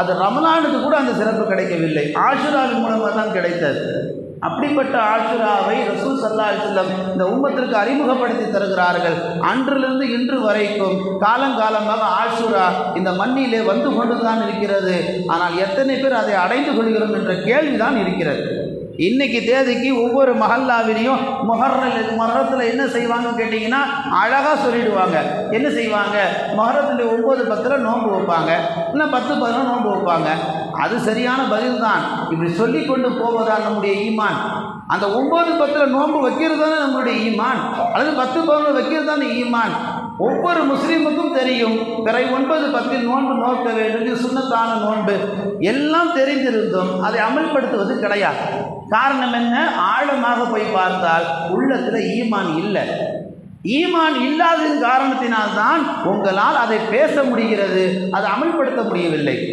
அது ரமலானுக்கு கூட அந்த சிறப்பு கிடைக்கவில்லை. ஆஷுராவின் மூலமாக தான் கிடைத்தது. அப்படிப்பட்ட ஆஷுராவை ரசூல் சல்லா செல்லம் இந்த உம்மத்திற்கு அறிமுகப்படுத்தி தருகிறார்கள். அன்றிலிருந்து இன்று வரைக்கும் காலங்காலமாக ஆஷுரா இந்த மண்ணிலே வந்து கொண்டு தான் இருக்கிறது. ஆனால் எத்தனை பேர் அதை அடைந்து கொள்கிறோம் என்ற கேள்விதான் இருக்கிறது. இன்னைக்கு தேதிக்கு ஒவ்வொரு மஹல்லாவிலையும் மொஹர்ரில் மொஹரத்தில் என்ன செய்வாங்கன்னு கேட்டிங்கன்னா அழகாக சொல்லிடுவாங்க. என்ன செய்வாங்க? மொஹரத்தில் ஒம்பது பத்தில் நோன்பு வைப்பாங்க. இல்லை பத்து பதினொன்று நோன்பு வைப்பாங்க. அது சரியான பதில் தான். இப்படி சொல்லி கொண்டு போவதால் நம்முடைய ஈமான். அந்த ஒம்பது பத்தில் நோன்பு வைக்கிறது தானே நம்மளுடைய ஈமான்? அல்லது பத்து பதினொன்று வைக்கிறது தானே ஈமான்? ஒவ்வொரு முஸ்லீமுக்கும் தெரியும். பிறை ஒன்பது பத்தில் நோன்பு நோக்க வேண்டும். சுண்ணத்தான நோன்பு. எல்லாம் தெரிந்திருந்தும் அதை அமல்படுத்துவது கிடையாது. காரணம் என்ன? ஆழமாக போய் பார்த்தால் உள்ளத்தில் ஈமான் இல்லை. ஈமான் இல்லாததின் காரணத்தினால்தான் உங்களால் அதை பேச முடிகிறது அதை அமல்படுத்த முடியவில்லை.